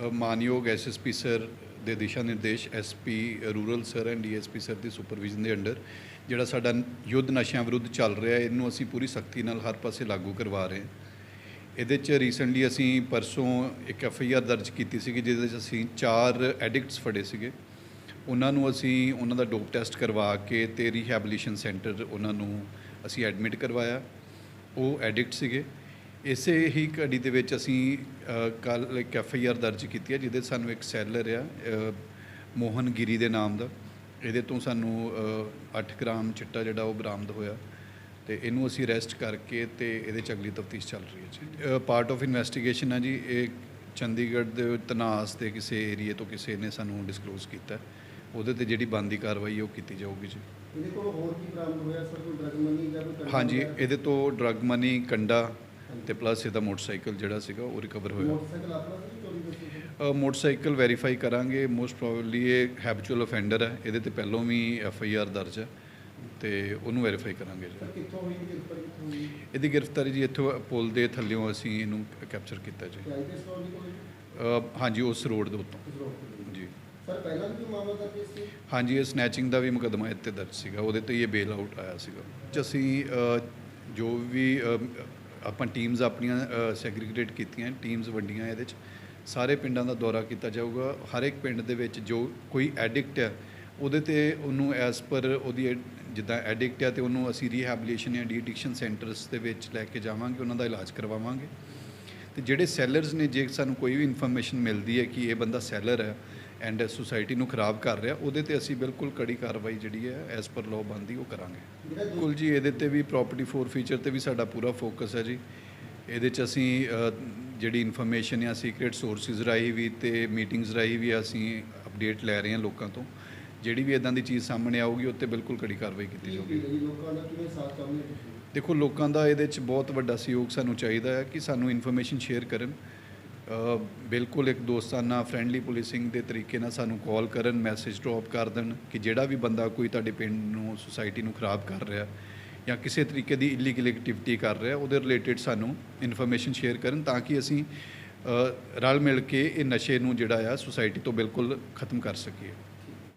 ਅ, ਮਾਨਯੋਗ SSP sir ਦੇ ਦਿਸ਼ਾ ਨਿਰਦੇਸ਼ SP rural sir and DSP sir the supervision ਦੇ ਅੰਡਰ ਜਿਹੜਾ ਸਾਡਾ ਯੁੱਧ ਨਸ਼ਿਆਂ ਵਿਰੁੱਧ ਚੱਲ ਰਿਹਾ ਇਹਨੂੰ ਅਸੀਂ ਪੂਰੀ ਸਖਤੀ ਨਾਲ ਹਰ ਪਾਸੇ ਲਾਗੂ ਕਰਵਾ ਰਹੇ ਹਾਂ। ਇਹਦੇ 'ਚ ਰੀਸੈਂਟਲੀ ਅਸੀਂ ਪਰਸੋਂ ਇੱਕ ਐਫ ਆਈ ਆਰ ਦਰਜ ਕੀਤੀ ਸੀਗੀ ਜਿਹਦੇ 'ਚ ਅਸੀਂ ਚਾਰ ਐਡਿਕਟਸ ਫੜੇ ਸੀਗੇ। ਉਹਨਾਂ ਨੂੰ ਅਸੀਂ ਉਹਨਾਂ ਦਾ ਡੋਪ ਟੈਸਟ ਕਰਵਾ ਕੇ ਤੇ ਰੀਹੈਬਿਲਿਟੇਸ਼ਨ ਸੈਂਟਰ ਉਹਨਾਂ ਨੂੰ ਅਸੀਂ ਐਡਮਿਟ ਕਰਵਾਇਆ। ਉਹ ਐਡਿਕਟ ਸੀਗੇ। ਇਸੇ ਹੀ ਘੜੀ ਦੇ ਵਿੱਚ ਅਸੀਂ ਕੱਲ ਇੱਕ ਐਫ ਆਈ ਆਰ ਦਰਜ ਕੀਤੀ ਹੈ ਜਿਹਦੇ ਸਾਨੂੰ ਇੱਕ ਸੈਲਰ ਆ ਮੋਹਨ ਗਿਰੀ ਦੇ ਨਾਮ ਦਾ ਇਹਦੇ ਤੋਂ ਸਾਨੂੰ 8 ਗ੍ਰਾਮ ਚਿੱਟਾ ਜਿਹੜਾ ਉਹ ਬਰਾਮਦ ਹੋਇਆ ਤੇ ਇਹਨੂੰ ਅਸੀਂ ਅਰੈਸਟ ਕਰਕੇ ਤੇ ਇਹਦੇ ਚ ਅਗਲੀ ਤਫਤੀਸ਼ ਚੱਲ ਰਹੀ ਹੈ ਜੀ ਪਾਰਟ ਆਫ ਇਨਵੈਸਟੀਗੇਸ਼ਨ ਹੈ ਜੀ ਇਹ ਚੰਡੀਗੜ੍ਹ ਦੇ ਤਨਾਸ ਦੇ ਕਿਸੇ ਏਰੀਏ ਤੋਂ ਕਿਸੇ ਨੇ ਸਾਨੂੰ ਡਿਸਕਲੋਜ਼ ਕੀਤਾ। ਉਹਦੇ ਤੇ ਜਿਹੜੀ ਬੰਦੀ ਕਾਰਵਾਈ ਉਹ ਕੀਤੀ ਜਾਊਗੀ ਜੀ ਇਹਦੇ ਕੋਲ ਹੋਰ ਕੀ ਬਰਾਮਦ ਹੋਇਆ ਸਰ ਕੋਈ ਡਰਗ ਮਨੀ ਜਾਂ ਕੋਈ ਹਾਂਜੀ? ਇਹਦੇ ਤੋਂ ਡਰਗ ਮਨੀ ਕੰਡਾ ਤੇ ਪਲੱਸ ਇਹਦਾ ਮੋਟਰਸਾਈਕਲ ਜਿਹੜਾ ਸੀਗਾ ਉਹ ਰਿਕਵਰ ਹੋਇਆ। ਮੋਟਰਸਾਈਕਲ ਵੈਰੀਫਾਈ ਕਰਾਂਗੇ। ਮੋਸਟ ਪ੍ਰੋਬਬਲੀ ਇਹ ਹੈਬਿਚੁਅਲ ਅਫੈਂਡਰ ਹੈ। ਇਹਦੇ ਤੇ ਪਹਿਲਾਂ ਵੀ ਐਫ ਆਈ ਆਰ ਦਰਜ ਹੈ ਤੇ ਉਹਨੂੰ ਵੈਰੀਫਾਈ ਕਰਾਂਗੇ ਜੀ। ਇਹਦੀ ਗ੍ਰਿਫਤਾਰੀ ਜੀ ਇੱਥੋਂ ਪੁਲ ਦੇ ਥੱਲਿਓਂ ਅਸੀਂ ਇਹਨੂੰ ਕੈਪਚਰ ਕੀਤਾ ਜੀ। ਹਾਂਜੀ ਉਸ ਰੋਡ ਦੇ ਉੱਤੋਂ। ਜੀ। ਸਰ ਪਹਿਲਾਂ ਵੀ ਮਾਮਲਾ ਦਰਜ ਸੀ ਹਾਂਜੀ ਇਹ ਸਨੈਚਿੰਗ ਦਾ ਵੀ ਮੁਕੱਦਮਾ ਇੱਥੇ ਦਰਜ ਸੀਗਾ। ਉਹਦੇ ਤੇ ਇਹ ਬੇਲ ਆਊਟ ਆਇਆ ਸੀਗਾ। ਚ ਅਸੀਂ ਜੋ ਵੀ ਆਪਾਂ ਟੀਮਸ ਆਪਣੀਆਂ ਸੈਗਰੀਗੇਟ ਕੀਤੀਆਂ ਟੀਮਸ ਵੰਡੀਆਂ ਇਹਦੇ ਚ। ਸਾਰੇ ਪਿੰਡਾਂ ਦਾ ਦੌਰਾ ਕੀਤਾ ਜਾਊਗਾ। ਹਰ ਇੱਕ ਪਿੰਡ ਦੇ ਵਿੱਚ ਜੋ ਕੋਈ ਐਡਿਕਟ ਹੈ ਉਹਦੇ ਤੇ ਉਹਨੂੰ ਐਸ ਪਰ ਉਹਦੀ ਐ- ਜਿੱਦਾਂ ਐਡਿਕਟ ਹੈ ਤੇ ਉਹਨੂੰ ਅਸੀਂ ਰੀਹੈਬਿਲਿਟੇਸ਼ਨ ਜਾਂ ਡੀਡਿਕਸ਼ਨ ਸੈਂਟਰਸ ਦੇ ਵਿੱਚ ਲੈ ਕੇ ਜਾਵਾਂਗੇ, ਉਹਨਾਂ ਦਾ ਇਲਾਜ ਕਰਵਾਵਾਂਗੇ। ਤੇ ਜਿਹੜੇ ਸੈਲਰਸ ਨੇ, ਜੇ ਸਾਨੂੰ ਕੋਈ ਵੀ ਇਨਫੋਰਮੇਸ਼ਨ ਮਿਲਦੀ ਹੈ ਕਿ ਇਹ ਬੰਦਾ ਸੈਲਰ ਹੈ ਐਂਡ ਸੁਸਾਇਟੀ ਨੂੰ ਖਰਾਬ ਕਰ ਰਿਹਾ ਉਹਦੇ ਤੇ ਅਸੀਂ ਬਿਲਕੁਲ ਕੜੀ ਕਾਰਵਾਈ ਜਿਹੜੀ ਹੈ ਐਸ ਪਰ ਲਾਅ ਬੰਦੀ ਉਹ ਕਰਾਂਗੇ। ਬਿਲਕੁਲ ਜੀ ਇਹਦੇ ਤੇ ਵੀ ਪ੍ਰਾਪਰਟੀ ਫੋਰ ਫੀਚਰ ਤੇ ਵੀ ਸਾਡਾ ਪੂਰਾ ਫੋਕਸ ਹੈ ਜੀ। ਇਹਦੇ ਚ ਅਸੀਂ ਜਿਹੜੀ ਇਨਫੋਰਮੇਸ਼ਨ ਜਾਂ ਸੀਕ੍ਰੀਟ ਸੋਰਸਿਸ ਰਾਹੀਂ ਵੀ ਤੇ ਮੀਟਿੰਗਸ ਰਾਹੀਂ ਵੀ ਅਸੀਂ ਅਪਡੇਟ ਲੈ ਰਹੇ ਹਾਂ ਲੋਕਾਂ ਤੋਂ। ਜਿਹੜੀ ਵੀ ਇਦਾਂ ਦੀ ਚੀਜ਼ ਸਾਹਮਣੇ ਆਊਗੀ ਉੱਤੇ ਬਿਲਕੁਲ ਕੜੀ ਕਾਰਵਾਈ ਕੀਤੀ ਜਾਊਗੀ। ਦੇਖੋ ਲੋਕਾਂ ਦਾ ਇਹਦੇ ਚ ਬਹੁਤ ਵੱਡਾ ਸਹਿਯੋਗ ਸਾਨੂੰ ਚਾਹੀਦਾ ਹੈ ਕਿ ਸਾਨੂੰ ਇਨਫੋਰਮੇਸ਼ਨ ਸ਼ੇਅਰ ਕਰਨ। ਬਿਲਕੁਲ ਇੱਕ ਦੋਸਤਾਨਾ ਫਰੈਂਡਲੀ ਪੁਲਿਸਿੰਗ ਦੇ ਤਰੀਕੇ ਨਾਲ ਸਾਨੂੰ ਕਾਲ ਕਰਨ ਮੈਸੇਜ ਡ੍ਰੌਪ ਕਰ ਦੇਣ ਕਿ ਜਿਹੜਾ ਵੀ ਬੰਦਾ ਕੋਈ ਤੁਹਾਡੇ ਪਿੰਡ ਨੂੰ ਸੁਸਾਇਟੀ ਨੂੰ ਖਰਾਬ ਕਰ ਰਿਹਾ ਜਾਂ ਕਿਸੇ ਤਰੀਕੇ ਦੀ ਇਲੀਗਲ ਐਕਟੀਵਿਟੀ ਕਰ ਰਿਹਾ, ਉਹਦੇ ਰਿਲੇਟਡ ਸਾਨੂੰ ਇਨਫੋਰਮੇਸ਼ਨ ਸ਼ੇਅਰ ਕਰਨ ਤਾਂ ਕਿ ਅਸੀਂ ਰਲ ਮਿਲ ਕੇ ਇਹ ਨਸ਼ੇ ਨੂੰ ਜਿਹੜਾ ਆ ਸੁਸਾਇਟੀ ਤੋਂ ਬਿਲਕੁਲ ਖਤਮ ਕਰ ਸਕੀਏ।